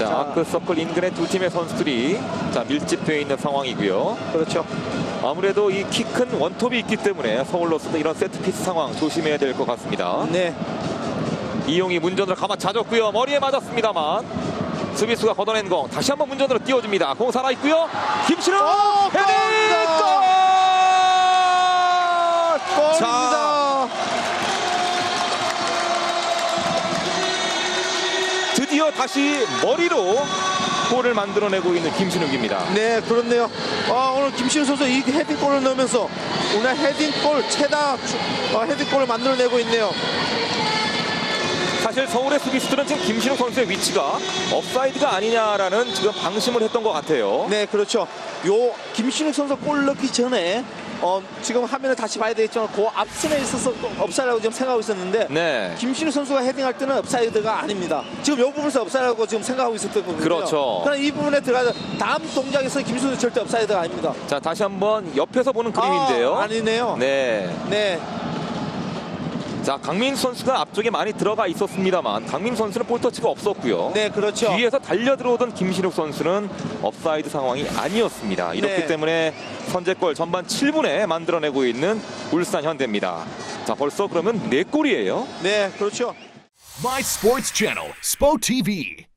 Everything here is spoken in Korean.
자, 아크 서클 인근의 두 팀의 선수들이 자 밀집되어 있는 상황이고요. 그렇죠. 아무래도 이 키 큰 원톱이 있기 때문에 서울로서도 이런 세트피스 상황 조심해야 될 것 같습니다. 네. 이용이 문전으로 가마 찾았고요. 머리에 맞았습니다만 수비수가 걷어낸 공 다시 한번 문전으로 띄워줍니다. 공 살아 있고요. 김신우 어, 헤딩 골! 골입니 드디어 다시 머리로 골을 만들어내고 있는 김신욱입니다. 네, 그렇네요. 아, 오늘 김신우 선수 이 헤딩골을 넣으면서 오늘 헤딩골 최다 주- 어, 헤딩골을 만들어내고 있네요. 사실 서울의 수비수들은 지금 김신욱 선수의 위치가 업사이드가 아니냐라는 지금 방심을 했던 것 같아요. 네, 그렇죠. 요 김신욱 선수 골 넣기 전에 어, 지금 화면을 다시 봐야 되겠지만 그 앞선에 있어서 또 업사이드라고 지금 생각하고 있었는데 네. 김신우 선수가 헤딩할 때는 업사이드가 아닙니다. 지금 이 부분에서 업사이드라고 지금 생각하고 있었던 거거든요. 그렇죠. 그러나 이 부분에 들어가서 다음 동작에서 김신우 절대 업사이드가 아닙니다. 자 다시 한번 옆에서 보는 그림인데요. 아, 아니네요. 네. 네. 자 강민 선수가 앞쪽에 많이 들어가 있었습니다만 강민 선수는 볼터치가 없었고요. 네, 그렇죠. 뒤에서 달려 들어오던 김신욱 선수는 업사이드 상황이 아니었습니다. 이렇기 네. 때문에 선제골 전반 7분에 만들어내고 있는 울산 현대입니다. 자 벌써 그러면 4골이에요. 네, 그렇죠. My Sports Channel, SPO TV.